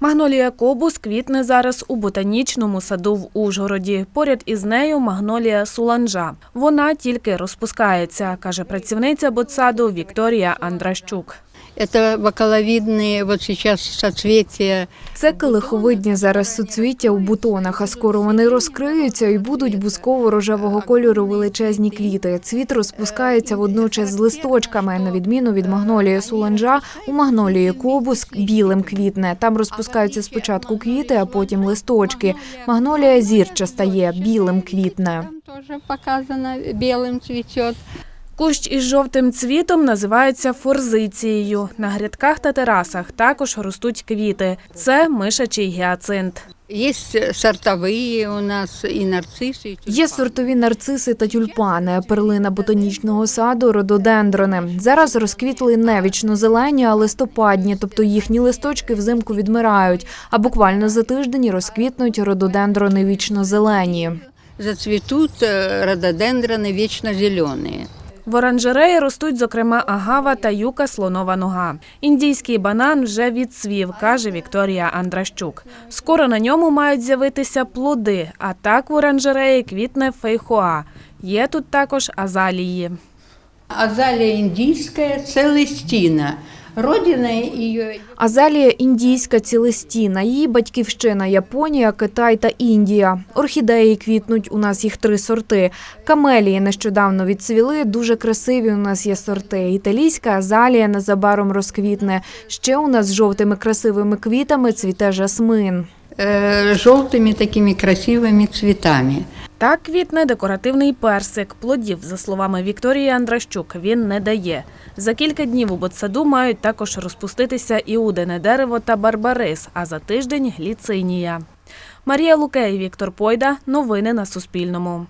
Магнолія Кобус квітне зараз у ботанічному саду в Ужгороді. Поряд із нею магнолія Суланжа. Вона тільки розпускається, каже працівниця ботсаду Вікторія Андращук. Это бакаловидные вот сейчас соцветия. Це килиховидні зараз суцвіття у бутонах, а скоро вони розкриються і будуть бусково-рожевого кольору величезні квіти. Цвіт розпускається водночас з листочками. На відміну від магнолії суланжа, у магнолії кобус білим квітне. Там розпускаються спочатку квіти, а потім листочки. Магнолія зірча стає білим квітне. Тоже показано білим цветет. Кущ із жовтим цвітом називається форзицією. На грядках та терасах також ростуть квіти. Це мишачий гіацинт. Есть сортовые у нас и нарциссы. и Є сортові нарциси та тюльпани, перлина ботанічного саду, рододендрони. Зараз розквітли не вічно-зелені, а листопадні, тобто їхні листочки взимку відмирають, а буквально за тиждень розквітнуть рододендрони вічно-зелені. Зацветут э, рододендроны вечно зеленые. В оранжереї ростуть, зокрема, агава та юка слонова нога. Індійський банан вже відцвів, каже Вікторія Андращук. Скоро на ньому мають з'явитися плоди, а так в оранжереї квітне фейхоа. Є тут також азалії. Азалія індійська це целестина Родина ее Азалія індійська цілестіна, її батьківщина Японія, Китай та Індія. Орхідеї квітнуть, у нас їх три сорти. Камелії нещодавно відцвіли, дуже красиві у нас є сорти. Італійська азалія незабаром розквітне. Ще у нас з жовтими красивими квітами цвіте жасмин. э, желтыми такими красивыми цветами. Так квітне декоративний персик. Плодів, за словами Вікторії Андращук, він не дає. За кілька днів у ботсаду мають також розпуститися іудине дерево та барбарис, а за тиждень гліцинія. Марія Лукей, Віктор Пойда. Новини на Суспільному.